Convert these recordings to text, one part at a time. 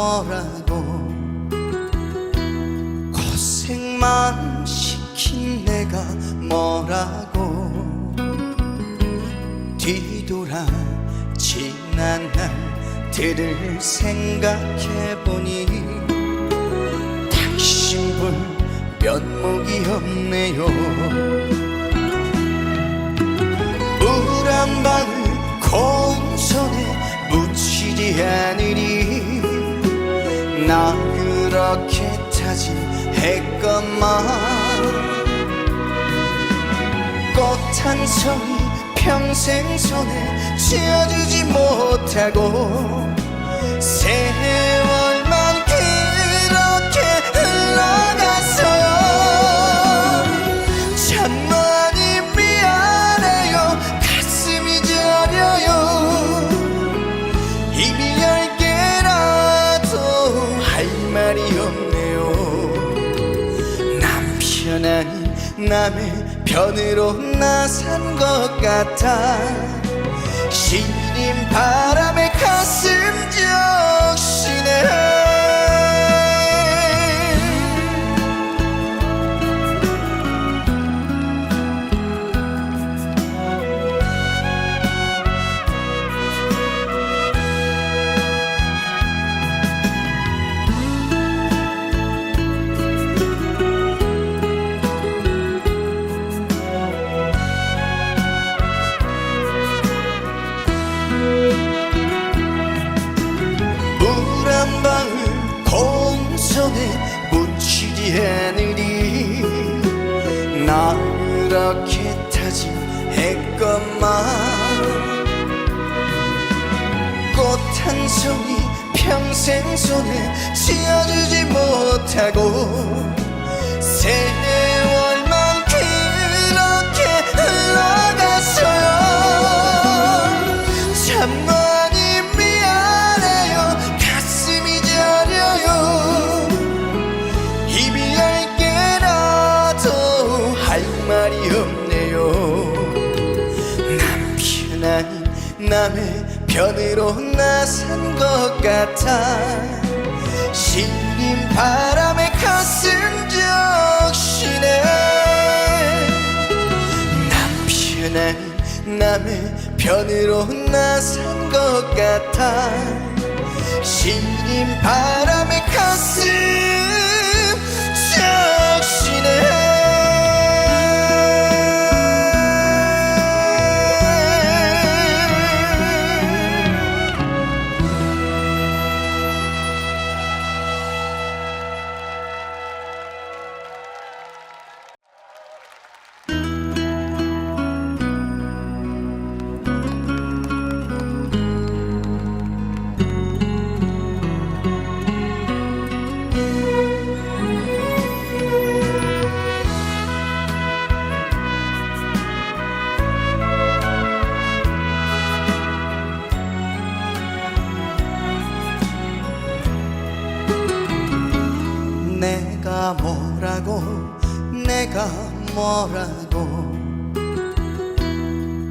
뭐라고 고생만 시킨 내가 뭐라고 뒤돌아 지난 날들을 생각해보니 당신분 면목이 없네요. 우울한 밤을 고운 손에 묻히지 않으리 나 그렇게 타진했건만 꽃 한 송이 평생 손에 쥐어주지 못하고 세 남의 편으로 나선 것 같아. 시린 바 묻히지 않으리 나 그렇게 타진했건만. 꽃 한 송이 평생 손에 쥐어주지 못하고 세 편으로 나선 것 같아. 시린 바람에 가슴 적시네. 남편 아닌 남의 편으로 나선 것 같아. 시린 바람에 가슴 적시네 뭐라고 내가 뭐라고.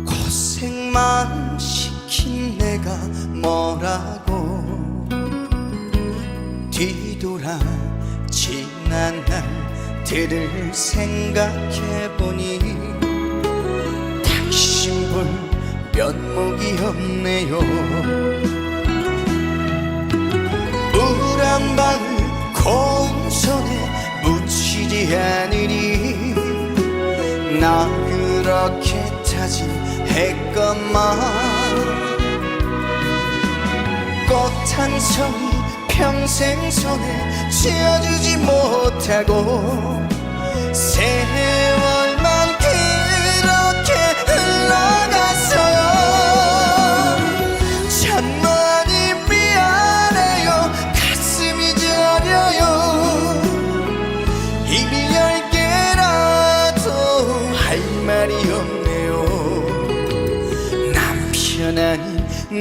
고생만 시킨 내가 뭐라고. 뒤돌아 지난 날들을 생각해보니 당신분 면목이 없네요. 우울한 손에 않으리 나 그렇게 타진했건만 꽃 한 송이 평생 손에 쥐어주지 못하고 세월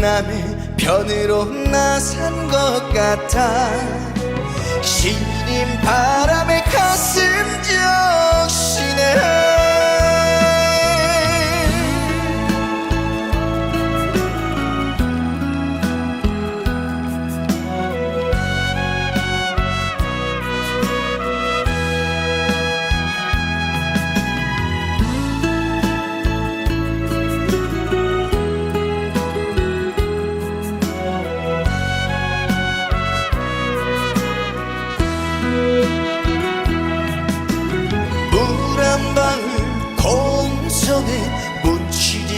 남의 편으로 나선 것 같아. 시린 바람에 가슴 적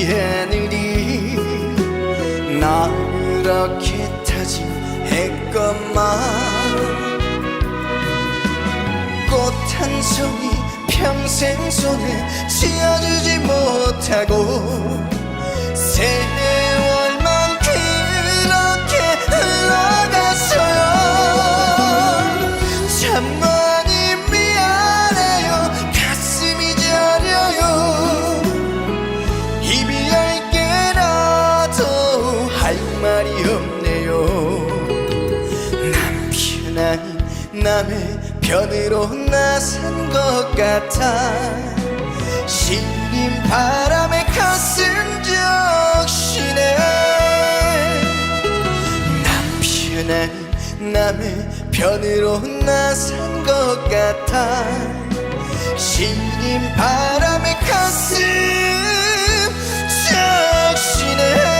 묻히지 않으리 나 그렇게 다짐했건만 꽃 한 송이 평생 손에 쥐어주지 못하고 세월만 그렇게 흘러 남의 편으로 나선 것 같아. 시린 바람에 가슴 적시네 남편 아닌 남의 편으로 나선 것 같아. 시린 바람에 가슴 적시네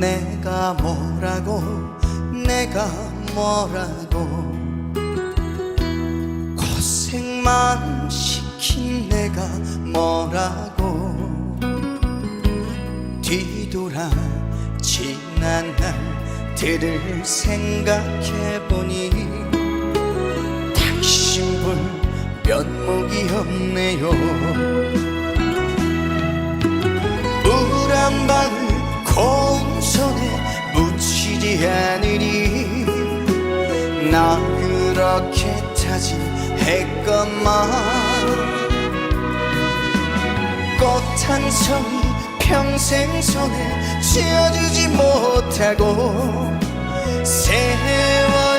내가 뭐라고 내가 뭐라고. 고생만 시킨 내가 뭐라고. 뒤돌아 지난 날들을 생각해보니 당신분 면목이 없네요. 우울한 밤 않으리 나 그렇게 다짐했건만 꽃 한 송이 평생 손에 쥐어주지 못하고 세월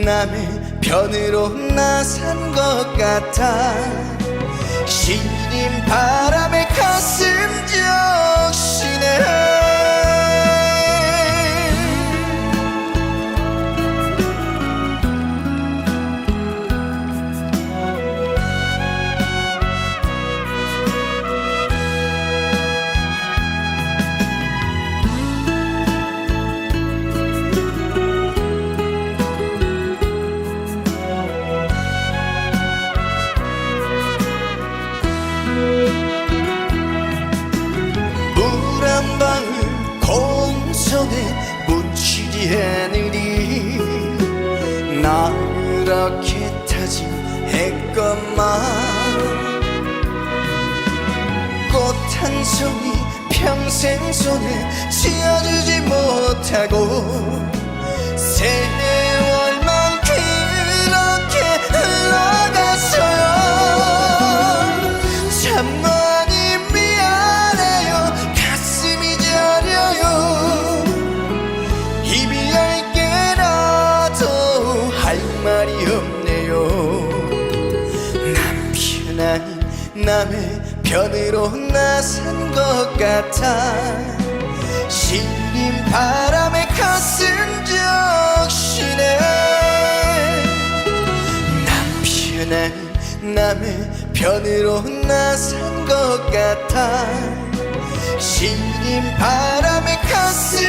남의 편으로 나선 것 같아. 시린 바 묻히지 않으리 나 그렇게 다짐했건만 꽃 한 송이 평생 손에 쥐어주지 못하고 세 남의 편으로 나선 것 같아. 시린 바람에 가슴 적시네. 남편 아닌 남의 편으로 나선 것 같아. 시린 바람에 가슴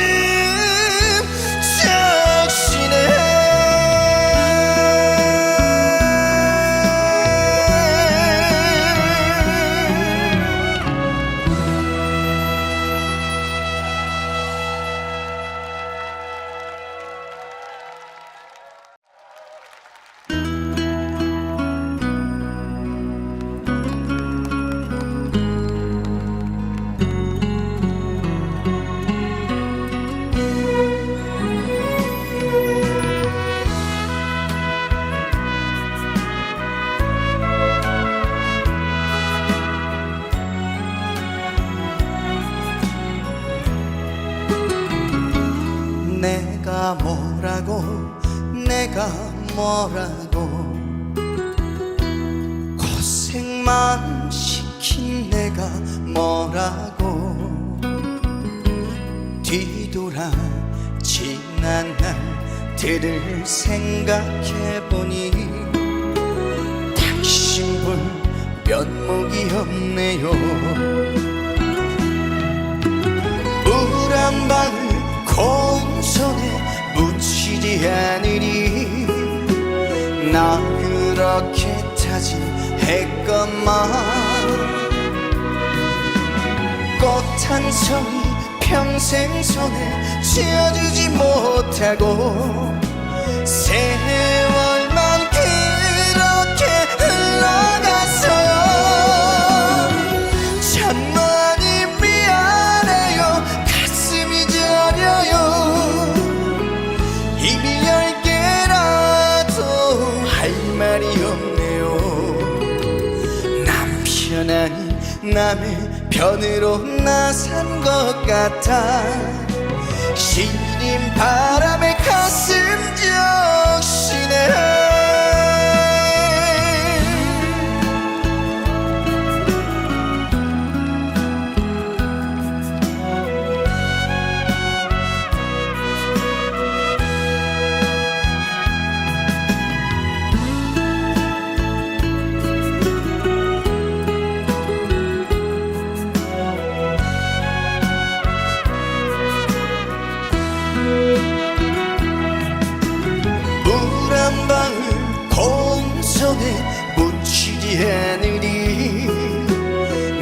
거라고 고생만 시킨 내가 뭐라고 뒤돌아 지난 날들을 생각해보니 당신분 면목이 없네요. 물한 방울 고운 손에 나 그렇게 타진했건만. 꽃 한 송이 평생 손에 쥐어주지 못하고 세월만 그렇게 흘러갔 남의 편으로 나선 것 같아. 시린 바람에 가슴 적시네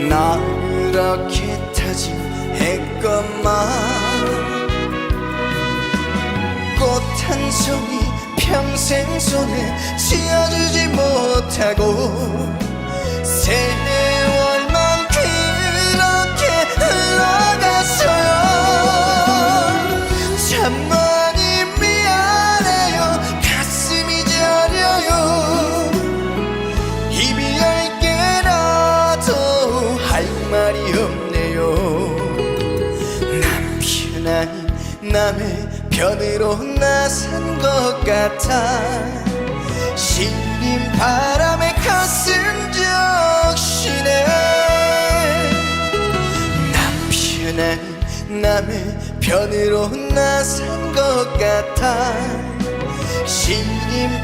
나 그렇게 타진했건만. 꽃 한 송이 평생 손에 쥐어주지 못하고 세월만 그렇게 흘러갔어요. 참 많이 미안해요. 가슴이 저려요. 입이 남의 편으로 나선 것 같아. 시린 바람에 가슴 적시네. 남편 아닌 남의 편으로 나선 것 같아. 바람에 가슴